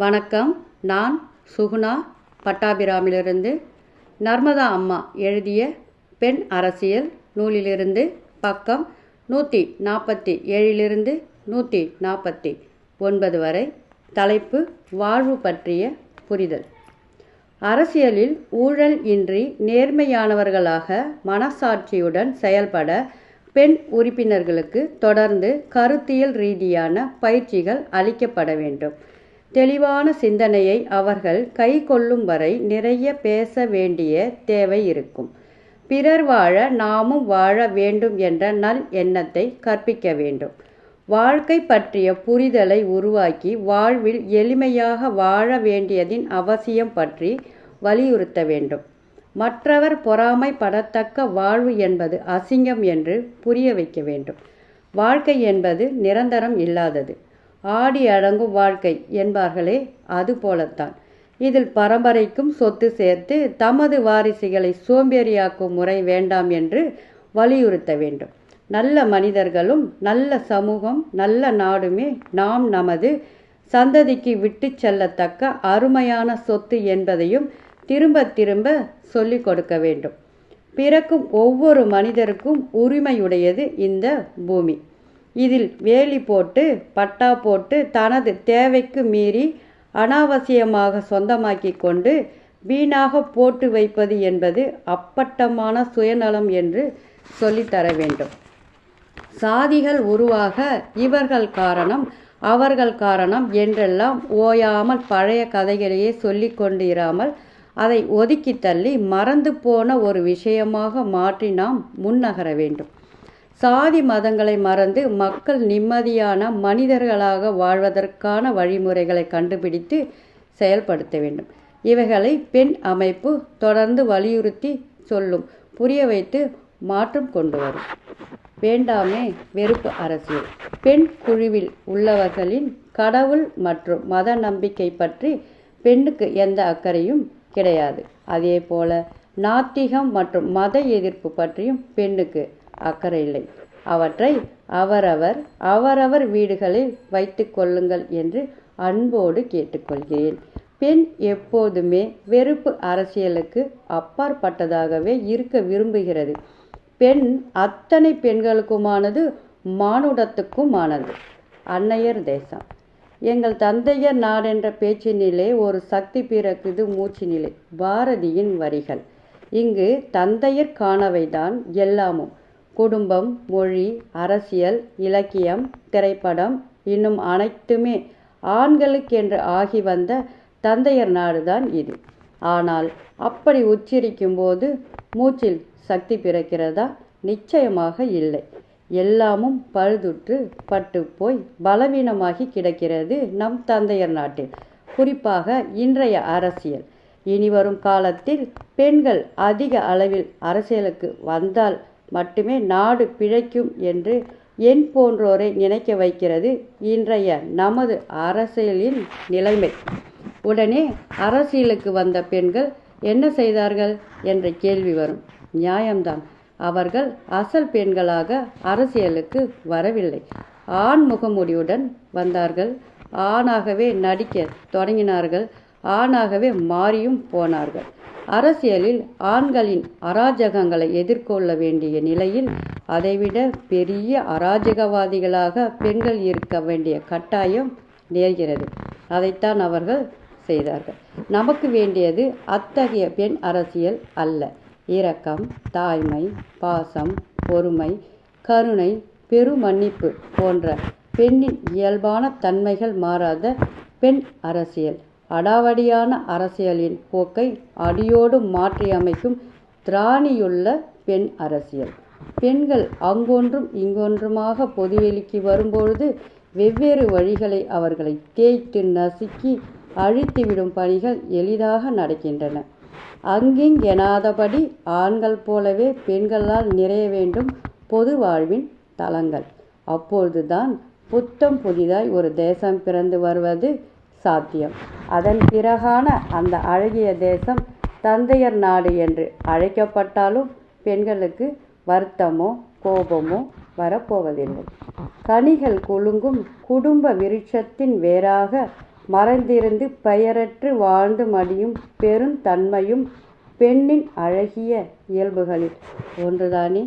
வணக்கம். நான் சுகுணா பட்டாபிராமிலிருந்து நர்மதா அம்மா எழுதிய பெண் அரசியல் நூலிலிருந்து பக்கம் நூற்றி நாற்பத்தி ஏழிலிருந்து நூற்றி நாற்பத்தி ஒன்பது வரை தலைப்பு வாழ்வு பற்றிய புரிதல். அரசியலில் ஊழல் இன்றி நேர்மையானவர்களாக மனசாட்சியுடன் செயல்பட பெண் உறுப்பினர்களுக்கு தொடர்ந்து கருத்தியல் ரீதியான பயிற்சிகள் அளிக்கப்பட வேண்டும். தெளிவான சிந்தனையை அவர்கள் கை கொள்ளும் வரை நிறைய பேச வேண்டிய தேவை இருக்கும். பிறர் வாழ நாமும் வாழ வேண்டும் என்ற நல் எண்ணத்தை கற்பிக்க வேண்டும். வாழ்க்கை பற்றிய புரிதலை உருவாக்கி வாழ்வில் எளிமையாக வாழ வேண்டியதின் அவசியம் பற்றி வலியுறுத்த வேண்டும். மற்றவர் பொறாமைப்படத்தக்க வாழ்வு என்பது அசிங்கம் என்று புரிய வைக்க வேண்டும். வாழ்க்கை என்பது நிரந்தரம் இல்லாதது. ஆடி அடங்கும் வாழ்க்கை என்பார்களே அது போலத்தான். இதில் பரம்பரைக்கும் சொத்து சேர்த்து தமது வாரிசுகளை சோம்பேறியாக்கும் முறை வேண்டாம் என்று வலியுறுத்த வேண்டும். நல்ல மனிதர்களும் நல்ல சமூகம் நல்ல நாடுமே நாம் நமது சந்ததிக்கு விட்டு செல்லத்தக்க அருமையான சொத்து என்பதையும் திரும்ப திரும்ப சொல்லிக் கொடுக்க வேண்டும். பிறக்கும் ஒவ்வொரு மனிதருக்கும் உரிமையுடையது இந்த பூமி. இதில் வேலி போட்டு பட்டா போட்டு தனது தேவைக்கு மீறி அனாவசியமாக சொந்தமாக்கி கொண்டு வீணாக போட்டு வைப்பது என்பது அப்பட்டமான சுயநலம் என்று சொல்லித்தர வேண்டும். சாதிகள் உருவாக இவர்கள் காரணம் அவர்கள் காரணம் என்றெல்லாம் ஓயாமல் பழைய கதைகளையே சொல்லிக் கொண்டு இராமல் அதை ஒதுக்கி தள்ளி மறந்து போன ஒரு விஷயமாக மாற்றி நாம் முன்னகர வேண்டும். சாதி மதங்களை மறந்து மக்கள் நிம்மதியான மனிதர்களாக வாழ்வதற்கான வழிமுறைகளை கண்டுபிடித்து செயல்படுத்த வேண்டும். இவைகளை பெண் அமைப்பு தொடர்ந்து வலியுறுத்தி சொல்லும் புரிய வைத்து மாற்றம் கொண்டு வரும். வேண்டாமே வெறுப்பு அரசியல். பெண் குழுவில் உள்ளவர்களின் கடவுள் மற்றும் மத நம்பிக்கை பற்றி பெண்ணுக்கு எந்த அக்கறையும் கிடையாது. அதே போல நாத்திகம் மற்றும் மத எதிர்ப்பு பற்றியும் பெண்ணுக்கு அக்கறை இல்லை அவற்றை அவரவர் அவரவர் வீடுகளில் வைத்து கொள்ளுங்கள் என்று அன்போடு கேட்டுக்கொள்கிறேன். பெண் எப்போதுமே வெறுப்பு அரசியலுக்கு அப்பாற்பட்டதாகவே இருக்க விரும்புகிறது. பெண் அத்தனை பெண்களுக்குமானது மானுடத்துக்குமானது. அன்னையர் தேசம். எங்கள் தந்தையர் நாடென்ற பேச்சினிலே ஒரு சக்தி பிறக்குது மூச்சு நிலை பாரதியின் வரிகள். இங்கு தந்தையர் காணவைதான் எல்லாமும். குடும்பம் மொழி அரசியல் இலக்கியம் திரைப்படம் இன்னும் அனைத்துமே ஆண்களுக்கென்று ஆகி வந்த தந்தையர் நாடுதான் இது. ஆனால் அப்படி உச்சரிக்கும் போது மூச்சில் சக்தி பிறக்கிறதா? நிச்சயமாக இல்லை. எல்லாமும் பழுதுற்று பட்டு போய் பலவீனமாகி கிடக்கிறது நம் தந்தையர் நாட்டில். குறிப்பாக இன்றைய அரசியல். இனிவரும் காலத்தில் பெண்கள் அதிக அளவில் அரசியலுக்கு வந்தால் மட்டுமே நாடு பிழைக்கும் என்று என் போன்றோரை நினைக்க வைக்கிறது இன்றைய நமது அரசியலின் நிலைமை. உடனே அரசியலுக்கு வந்த பெண்கள் என்ன செய்தார்கள் என்ற கேள்வி வரும். நியாயம்தான். அவர்கள் அசல் பெண்களாக அரசியலுக்கு வரவில்லை. ஆண் முகமுடியுடன் வந்தார்கள். ஆணாகவே நடிக்க தொடங்கினார்கள். ஆணாகவே மாறியும் போனார்கள். அரசியலில் ஆண்களின் அராஜகங்களை எதிர்கொள்ள வேண்டிய நிலையில் அதைவிட பெரிய அராஜகவாதிகளாக பெண்கள் இருக்க வேண்டிய கட்டாயம் நேர்கிறது. அதைத்தான் அவர்கள் செய்தார்கள். நமக்கு வேண்டியது அத்தகைய பெண் அரசியல் அல்ல. இரக்கம் தாய்மை பாசம் பொறுமை கருணை பெருமன்னிப்பு போன்ற பெண்ணின் இயல்பான தன்மைகள் மாறாத பெண் அரசியல். அடாவடியான அரசியலின் போக்கை அடியோடு மாற்றியமைக்கும் திராணியுள்ள பெண் அரசியல். பெண்கள் அங்கொன்றும் இங்கொன்றுமாக பொதுவெளிக்கு வரும்பொழுது வெவ்வேறு வழிகளை அவர்களை தேய்த்து நசுக்கி அழித்துவிடும் பணிகள் எளிதாக நடக்கின்றன. அங்கிங்கெனாதபடி ஆண்கள் போலவே பெண்களால் நிறைய வேண்டும் பொது வாழ்வின் தளங்கள் அப்பொழுதுதான் புத்தம் புதிதாய் ஒரு தேசம் பிறந்து வருவது சாத்தியம். அதன் பிறகான அந்த அழகிய தேசம் தந்தையர் நாடு என்று அழைக்கப்பட்டாலும் பெண்களுக்கு வருத்தமோ கோபமோ வரப்போவதில்லை. கனிகள் குலுங்கும் குடும்ப விருட்சத்தின் வேறாக மறைந்திருந்து பெயரற்று வாழ்ந்து மடியும் பெருந்தன்மையும் பெண்ணின் அழகிய இயல்புகளில். ஒன்றுதானே?